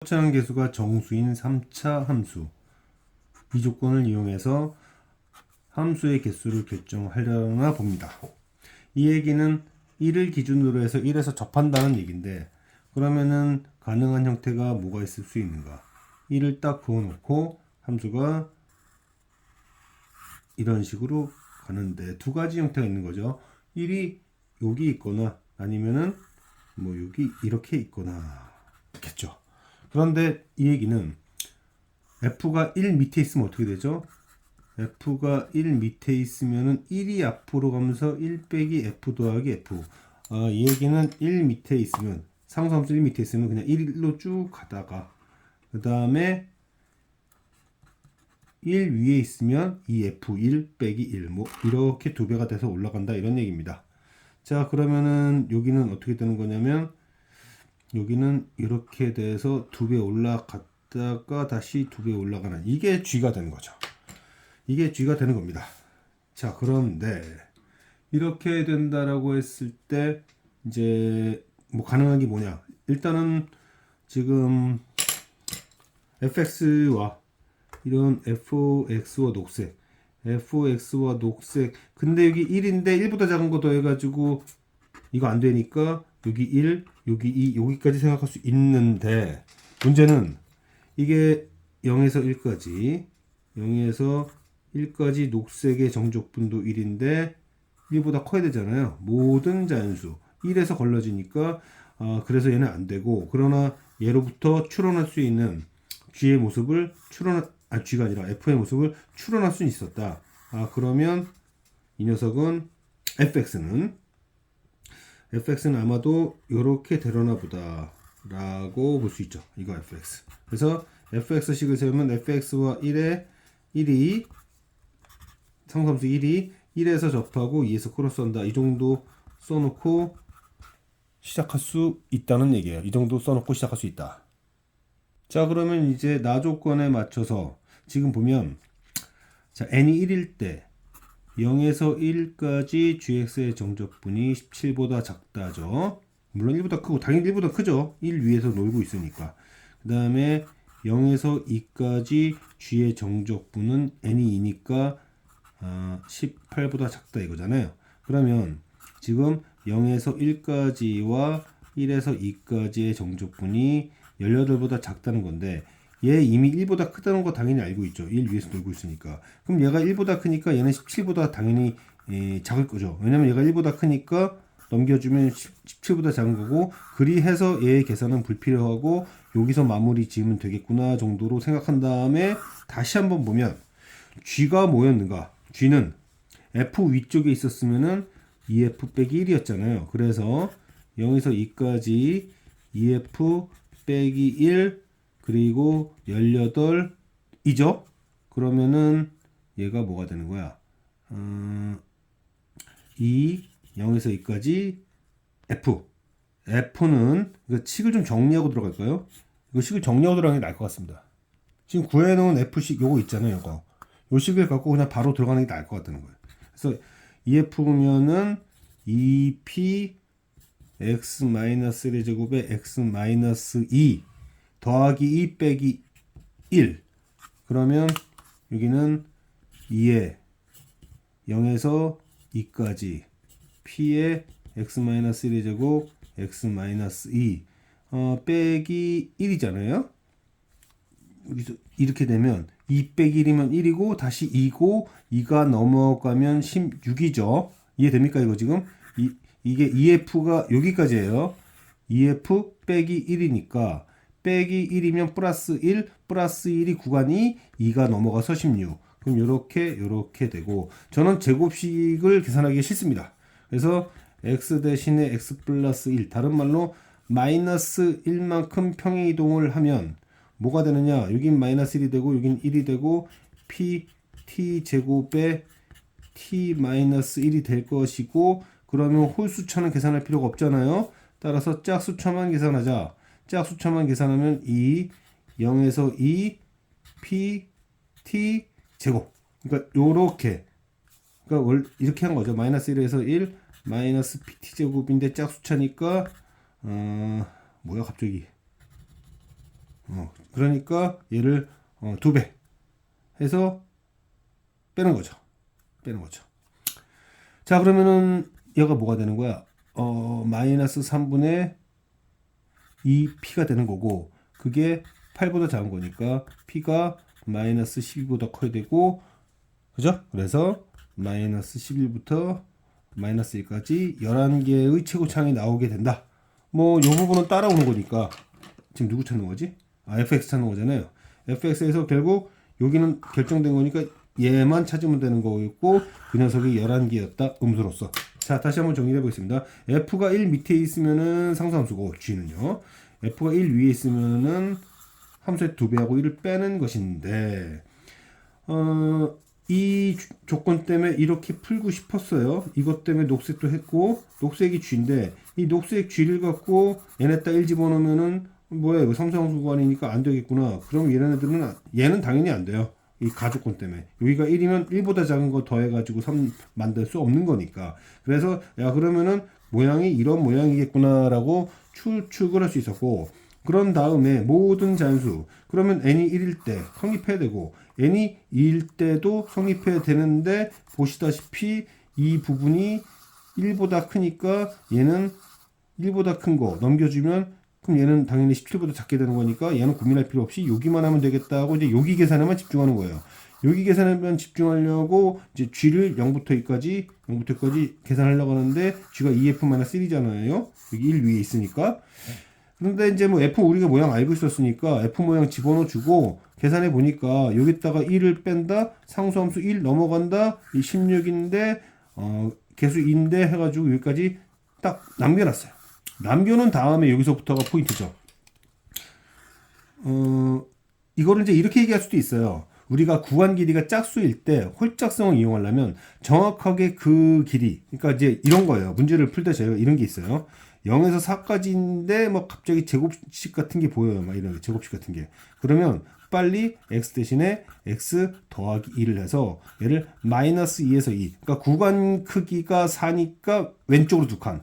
합차는 개수가 정수인 3차 함수 이 조건을 이용해서 함수의 개수를 결정하려나 봅니다. 이 얘기는 1을 기준으로 해서 1에서 접한다는 얘기인데 그러면은 가능한 형태가 뭐가 있을 수 있는가? 1을 딱 그어놓고 함수가 이런 식으로 가는데 두 가지 형태가 있는 거죠. 1이 여기 있거나 아니면은 뭐 여기 이렇게 있거나 겠죠. 그런데 이 얘기는 f가 1 밑에 있으면 어떻게 되죠? f가 1 밑에 있으면은 1이 앞으로 가면서 1 빼기 f 더하기 f. 아, 이 얘기는 1 밑에 있으면 상수함수 1 밑에 있으면 그냥 1로 쭉 가다가 그 다음에 1 위에 있으면 2f1 빼기 1. 뭐 이렇게 두 배가 돼서 올라간다 이런 얘기입니다. 자 그러면은 여기는 어떻게 되는 거냐면 여기는 이렇게 돼서 두 배 올라갔다가 다시 두 배 올라가는 이게 G가 되는 거죠. 이게 G가 되는 겁니다. 자 그런데 이렇게 된다라고 했을 때 이제 뭐 가능한 게 뭐냐? 일단은 지금 fx와 이런 fx와 녹색 fx와 녹색 근데 여기 1인데 1보다 작은 거 더해가지고 이거 안 되니까 여기 1 여기 2 여기까지 생각할 수 있는데 문제는 이게 0에서 1까지 0에서 1까지 녹색의 정적분도 1인데 1보다 커야 되잖아요 모든 자연수 1에서 걸러지니까 아, 그래서 얘는 안 되고 그러나 얘로부터 추론할 수 있는 G의 모습을 추론 아 G가 아니라 F의 모습을 추론할 수 있었다. 아 그러면 이 녀석은 fx는 fx는 아마도 이렇게 되려나 보다 라고 볼 수 있죠. 이거 fx. 그래서 fx식을 세우면 fx와 1에 1이 상수함수 1이 1에서 접하고 2에서 크로스한다. 이 정도 써놓고 시작할 수 있다는 얘기예요. 이 정도 써놓고 시작할 수 있다. 자 그러면 이제 나 조건에 맞춰서 지금 보면 자 n이 1일 때 0에서 1까지 gx의 정적분이 17보다 작다죠. 물론 1보다 크고 당연히 1보다 크죠. 1 위에서 놀고 있으니까. 그 다음에 0에서 2까지 g의 정적분은 n이 2니까 아, 18보다 작다 이거잖아요. 그러면 지금 0에서 1까지와 1에서 2까지의 정적분이 18보다 작다는 건데 얘 이미 1보다 크다는 거 당연히 알고 있죠. 1 위에서 놀고 있으니까. 그럼 얘가 1보다 크니까 얘는 17보다 당연히 에, 작을 거죠. 왜냐면 얘가 1보다 크니까 넘겨주면 17보다 작은 거고 그리해서 얘의 계산은 불필요하고 여기서 마무리 지으면 되겠구나 정도로 생각한 다음에 다시 한번 보면 G가 뭐였는가? G는 F 위쪽에 있었으면은 2F 빼기 1이었잖아요. 그래서 0에서 2까지 2F 빼기 1 그리고 18이죠? 그러면은 얘가 뭐가 되는 거야? 음, 2, 0에서 2까지 F. F는 이거 식을 좀 정리하고 들어갈까요? 이거 식을 정리하고 들어가는 게 나을 것 같습니다. 지금 구해놓은 F식 요거 있잖아요, 요거. 요 식을 갖고 그냥 바로 들어가는 게 나을 것 같다는 거예요. 그래서 EF면은 2P x 마이너스 1의 제곱에 x 마이너스 2 더하기 2 빼기 1 그러면 여기는 2에 0에서 2까지 p의 x 마이너스 1의 제곱 x 마이너스 2 어, 빼기 1이잖아요. 여기서 이렇게 되면 2 빼기 1이면 1이고 다시 2고 2가 넘어가면 16이죠. 이해됩니까 이거 지금? 이, 이게 EF가 여기까지예요. EF 빼기 1이니까 빼기 1이면 플러스 1 플러스 1이 구간이 2가 넘어가서 16. 그럼 이렇게 이렇게 되고 저는 제곱식을 계산하기 싫습니다. 그래서 x 대신에 x 플러스 1 다른 말로 마이너스 1만큼 평행 이동을 하면 뭐가 되느냐 여긴 마이너스 1이 되고 여긴 1이 되고 p t 제곱에 t 마이너스 1이 될 것이고 그러면 홀수차는 계산할 필요가 없잖아요. 따라서 짝수차만 계산하자. 짝수차만 계산하면 2, 0에서 2, p, t 제곱. 그러니까 요렇게. 그러니까 월 이렇게 한 거죠. 마이너스 1에서 1, 마이너스 pt 제곱인데 짝수차니까 어, 뭐야 갑자기. 어, 그러니까 얘를 어, 두배 해서 빼는 거죠. 빼는 거죠. 자 그러면은 얘가 뭐가 되는 거야? 어 마이너스 3분의 2p가 되는 거고 그게 8보다 작은 거니까 p가 마이너스 12보다 커야 되고 그죠? 그래서 마이너스 11부터 마이너스 1까지 11개의 최고창이 나오게 된다. 뭐 이 부분은 따라오는 거니까 지금 누구 찾는 거지? 아 fx 찾는 거잖아요. fx에서 결국 여기는 결정된 거니까 얘만 찾으면 되는 거였고 그 녀석이 11개였다 음수로서 자 다시 한번 정리해 보겠습니다 f가 1 밑에 있으면은 상수함수고 g는요 f가 1 위에 있으면은 함수의 2배하고 1을 빼는 것인데 어, 이 주- 조건 때문에 이렇게 풀고 싶었어요. 이것 때문에 녹색도 했고 녹색이 쥐인데 이 녹색 쥐를 갖고 얘네다 1 집어넣으면은 뭐야 이거 삼성수관이니까 안 되겠구나. 그럼 얘네들은 안- 얘는 당연히 안 돼요. 이 가족권 때문에. 여기가 1이면 1보다 작은 거 더해가지고 3 만들 수 없는 거니까. 그래서 야 그러면은 모양이 이런 모양이겠구나라고 추측을 할 수 있었고 그런 다음에 모든 잔수. 그러면 n이 1일 때 성립해야 되고 n이 2일 때도 성립해야 되는데 보시다시피 이 부분이 1보다 크니까 얘는 1보다 큰 거 넘겨주면 그럼 얘는 당연히 17보다 작게 되는 거니까 얘는 고민할 필요 없이 여기만 하면 되겠다 하고 이제 여기 계산에만 집중하는 거예요. 여기 계산에만 집중하려고 이제 g를 0부터 2까지 0부터 2까지 계산하려고 하는데 g가 2f-1이잖아요. 여기 1 위에 있으니까 그런데 이제 뭐 F 우리가 모양 알고 있었으니까 F 모양 집어넣어 주고 계산해 보니까 여기다가 1을 뺀다 상수함수 1 넘어간다 이 16인데 어 개수 2인데 해 가지고 여기까지 딱 남겨 놨어요. 남겨놓은 다음에 여기서부터가 포인트죠. 어 이거를 이제 이렇게 얘기할 수도 있어요. 우리가 구간 길이가 짝수일 때 홀짝성을 이용하려면 정확하게 그 길이, 그러니까 이제 이런 거예요. 문제를 풀때 저희가 이런 게 있어요. 0에서 4까지인데 뭐 갑자기 제곱식 같은 게 보여요. 막 이런 게, 제곱식 같은 게. 그러면 빨리 x 대신에 x 더하기 2를 해서 얘를 마이너스 2에서 2. 그러니까 구간 크기가 4니까 왼쪽으로 두 칸.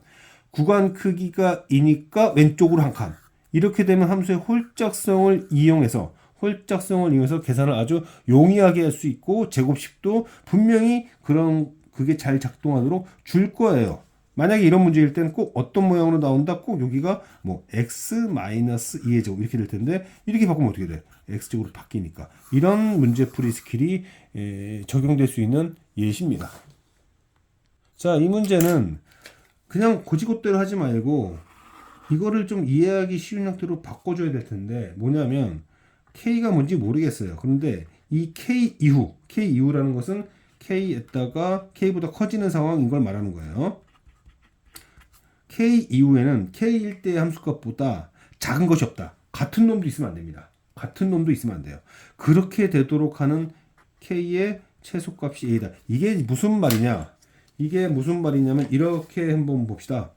구간 크기가 2니까 왼쪽으로 한 칸. 이렇게 되면 함수의 홀짝성을 이용해서 홀짝성을 이용해서 계산을 아주 용이하게 할 수 있고 제곱식도 분명히 그런 그게 잘 작동하도록 줄 거예요. 만약에 이런 문제일 때는 꼭 어떤 모양으로 나온다? 꼭 여기가 뭐 x 마이너스 2의 제곱 이렇게 될 텐데 이렇게 바꾸면 어떻게 돼? x 제곱으로 바뀌니까 이런 문제풀이 스킬이 에, 적용될 수 있는 예시입니다. 자, 이 문제는 그냥 고지고대로 하지 말고 이거를 좀 이해하기 쉬운 형태로 바꿔줘야 될 텐데 뭐냐면 K가 뭔지 모르겠어요. 그런데 이 K 이후, K 이후라는 것은 K에다가 K보다 커지는 상황인 걸 말하는 거예요. K 이후에는 K일 때의 함수값보다 작은 것이 없다. 같은 놈도 있으면 안 됩니다. 같은 놈도 있으면 안 돼요. 그렇게 되도록 하는 K의 최소값이 A다. 이게 무슨 말이냐? 이게 무슨 말이냐면 이렇게 한번 봅시다.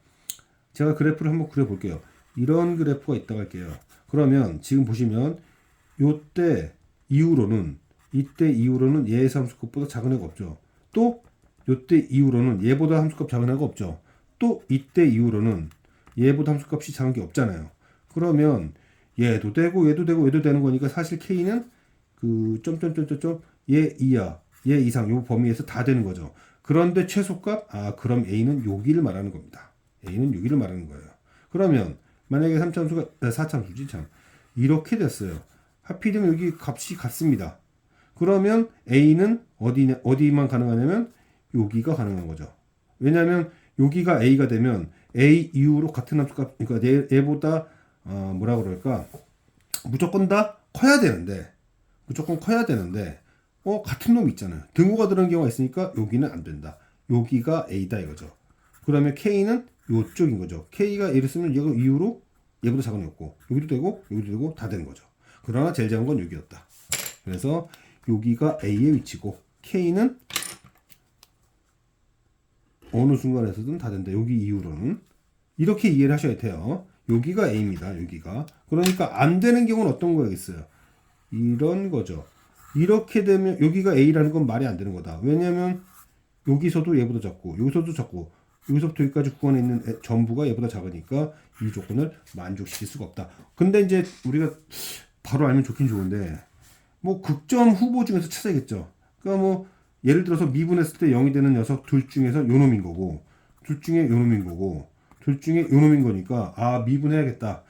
제가 그래프를 한번 그려볼게요. 이런 그래프가 있다고 할게요. 그러면 지금 보시면 요때 이후로는 이때 이후로는 얘의 함수값보다 작은 애가 없죠. 또 요때 이후로는 얘보다 함수값 작은 애가 없죠. 또 이때 이후로는 얘보다 함수값이 작은 게 없잖아요. 그러면 얘도 되고 얘도 되고 얘도 되는 거니까 사실 k는 그 점점점점점 얘 이하 얘 이상 요 범위에서 다 되는 거죠. 그런데 최소값 아 그럼 a는 여기를 말하는 겁니다. a는 여기를 말하는 거예요. 그러면 만약에 3참수가 4참수지 참 이렇게 됐어요. 하필이면 여기 값이 같습니다. 그러면 a는 어디 어디만 가능하냐면 여기가 가능한 거죠. 왜냐하면 여기가 a가 되면 a 이후로 같은 함수값 그러니까 얘, 얘보다 어, 뭐라 그럴까 무조건 다 커야 되는데 무조건 커야 되는데 어 같은 놈 있잖아요. 등호가 들어간 경우가 있으니까 여기는 안 된다. 여기가 a다 이거죠. 그러면 k는 요쪽인 거죠. k가 예를 쓰면 얘가 이후로 얘보다 작은 애였고 여기도 되고 여기도 되고 다 되는 거죠. 그러나 제일 작은 건 여기였다. 그래서 여기가 a의 위치고 k는 어느 순간에서든 다 된다. 여기 이후로는 이렇게 이해를 하셔야 돼요. 여기가 A입니다. 여기가. 그러니까 안 되는 경우는 어떤 거겠어요? 이런 거죠. 이렇게 되면 여기가 A라는 건 말이 안 되는 거다. 왜냐면 여기서도 얘보다 작고 여기서도 작고 여기서부터 여기까지 구간에 있는 애- 전부가 얘보다 작으니까 이 조건을 만족시킬 수가 없다. 근데 이제 우리가 바로 알면 좋긴 좋은데 뭐 극점 후보 중에서 찾아야겠죠. 그러니까 뭐 예를 들어서 미분했을 때 0이 되는 녀석 둘 중에서 요 놈인 거고 둘 중에 요 놈인 거고 둘 중에 요 놈인 거니까 아 미분해야겠다.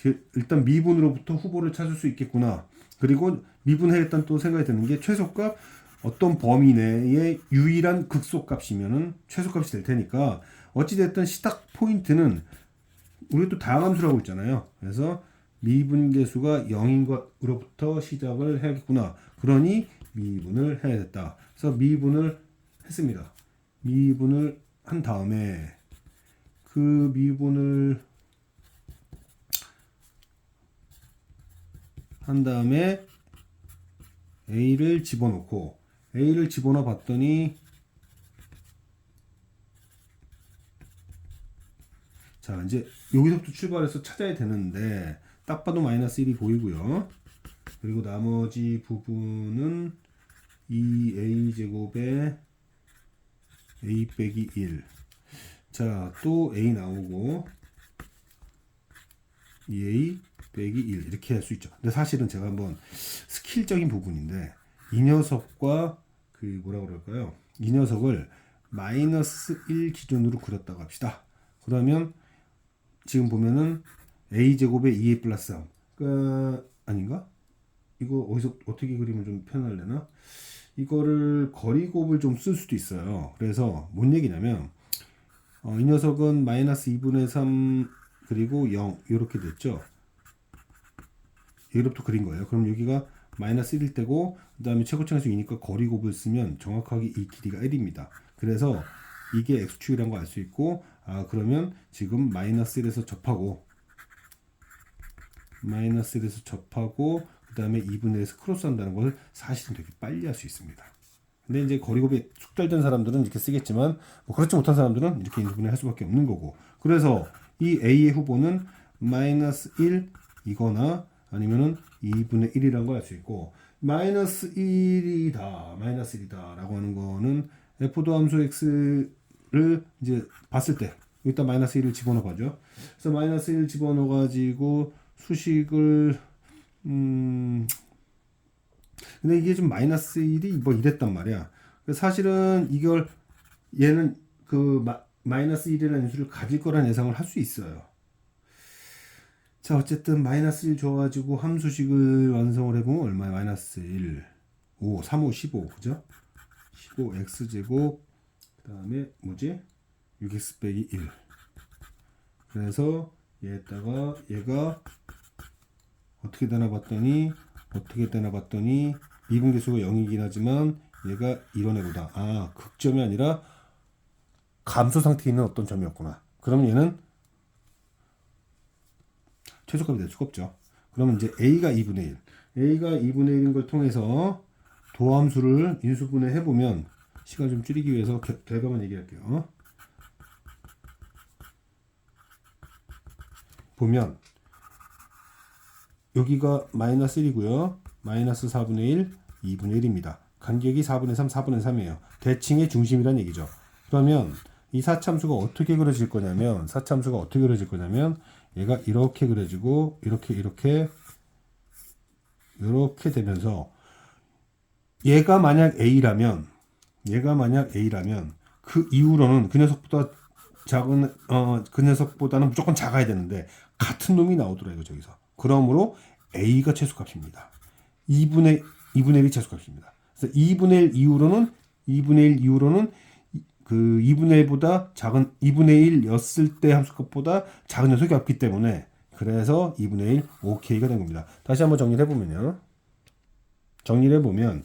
그 일단 미분으로부터 후보를 찾을 수 있겠구나. 그리고 미분해야겠다는 또 생각이 드는 게 최소값 어떤 범위 내의 유일한 극소값이면은 최소값이 될 테니까 어찌됐든 시작 포인트는 우리 또 다양한 수라고 있잖아요. 그래서 미분계수가 0인 것으로부터 시작을 해야겠구나. 그러니 미분을 해야겠다. 그래서 미분을 했습니다. 미분을 한 다음에 그 미분을 한 다음에 a를 집어넣고 a를 집어넣어 봤더니 자 이제 여기서부터 출발해서 찾아야 되는데 딱 봐도 마이너스 1이 보이고요. 그리고 나머지 부분은 2a 제곱에 a 빼기 1 자 또 a 나오고 2a 빼기 1 이렇게 할 수 있죠 근데 사실은 제가 한번 스킬적인 부분인데 이 녀석과 그 뭐라 그럴까요 이 녀석을 마이너스 1 기준으로 그렸다고 합시다 그러면 지금 보면은 a 제곱에 2a 플러스 3. 그러니까 아닌가? 이거 어디서 어떻게 그리면 좀 편할래나? 이거를 거리곱을 좀 쓸 수도 있어요. 그래서 뭔 얘기냐면 어, 이 녀석은 마이너스 2분의 3 그리고 0 이렇게 됐죠. 여기로부터 그린 거예요. 그럼 여기가 마이너스 1일 때고 그 다음에 최고차수 2니까 거리 곱을 쓰면 정확하게 이 길이가 1입니다. 그래서 이게 x축이라는 걸 알 수 있고 아 그러면 지금 마이너스 1에서 접하고 마이너스 1에서 접하고 그 다음에 2분의 1에서 크로스 한다는 걸 사실은 되게 빨리 할 수 있습니다. 근데 이제 거리곱이 숙달된 사람들은 이렇게 쓰겠지만 뭐 그렇지 못한 사람들은 이렇게 인수분해 할 수밖에 없는 거고 그래서 이 A의 후보는 마이너스 1이거나 아니면은 2분의 1이라는 걸 알 수 있고 마이너스 1이다 마이너스 1이다 라고 하는 거는 f도 함수 x를 이제 봤을 때 여기다 마이너스 1을 집어넣어 봐죠. 그래서 마이너스 1 집어넣어 가지고 수식을 음 근데 이게 좀 마이너스 1이 뭐 이랬단 말이야. 사실은 이걸 얘는 그 마, 마이너스 1이라는 인수를 가질 거란 예상을 할 수 있어요 자 어쨌든 마이너스 1 줘가지고 함수식을 완성을 해보면 얼마야 마이너스 1 5 3 5 15 그죠? 15 x제곱 그 다음에 뭐지? 6x 빼기 1 그래서 얘에다가 얘가 어떻게 되나 봤더니 어떻게 되나 봤더니 미분계수가 0이긴 하지만 얘가 이런 애보다 아 극점이 아니라 감소 상태에 있는 어떤 점이었구나. 그럼 얘는 최소값이 될 수가 없죠. 그러면 이제 a가 2분의 1, a가 2분의 1인 걸 통해서 도함수를 인수분해 해보면 시간 좀 줄이기 위해서 겨- 결과만 얘기할게요. 보면 여기가 마이너스 1이고요. 마이너스 4분의 1, 2분의 1입니다. 간격이 4분의 3, 4분의 3이에요. 대칭의 중심이란 얘기죠. 그러면 이 사참수가 어떻게 그려질 거냐면 사참수가 어떻게 그려질 거냐면 얘가 이렇게 그려지고 이렇게 이렇게 이렇게 되면서 얘가 만약 A라면 얘가 만약 A라면 그 이후로는 그 녀석보다 작은 어 그 녀석보다는 무조건 작아야 되는데 같은 놈이 나오더라고요 저기서. 그러므로 A가 최소값입니다. 2분의 2분의 1이 최소값입니다. 그래서 2분의 1 이후로는 2분의 1 이후로는 이- 그 2분의 1보다 작은 2분의 1였을 때 함수값보다 작은 녀석이 없기 때문에 그래서 2분의 1 OK가 된 겁니다. 다시 한번 정리를 해보면요. 정리를 해보면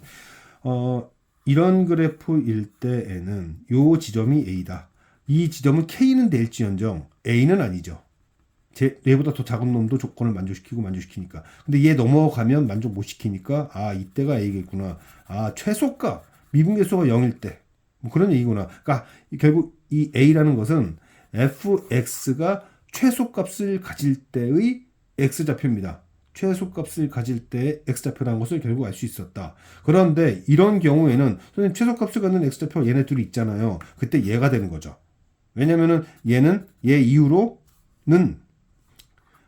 어, 이런 그래프일 때에는 요 지점이 A다. 이 지점은 K는 될지언정 A는 아니죠. 제 얘보다 더 작은 놈도 조건을 만족시키고 만족시키니까. 근데 얘 넘어가면 만족 못 시키니까 아 이때가 A겠구나. 아 최소값 미분계수가 0일 때. 뭐 그런 얘기구나. 그러니까 결국 이 A라는 것은 fx가 최소값을 가질 때의 x좌표입니다. 최소값을 가질 때 x좌표라는 것을 결국 알 수 있었다. 그런데 이런 경우에는 선생님 최소값을 갖는 x좌표 얘네 둘이 있잖아요. 그때 얘가 되는 거죠. 왜냐면은 얘는 얘 이후로는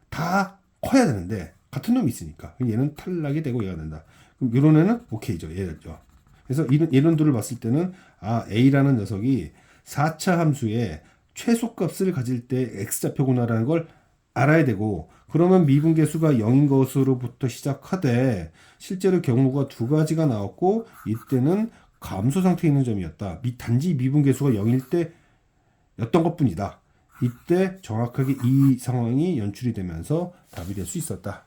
다 커야 되는데 같은 놈이 있으니까 얘는 탈락이 되고 얘가 된다. 그럼 이런 애는 오케이죠. 얘죠. 그래서 이런 이런들을 봤을 때는 아 A라는 녀석이 4차 함수의 최소값을 가질 때 x좌표구나라는 걸 알아야 되고 그러면 미분계수가 0인 것으로부터 시작하되 실제로 경우가 두 가지가 나왔고 이때는 감소 상태에 있는 점이었다. 미, 단지 미분계수가 0일 때 였던 것뿐이다. 이때 정확하게 이 상황이 연출이 되면서 답이 될 수 있었다.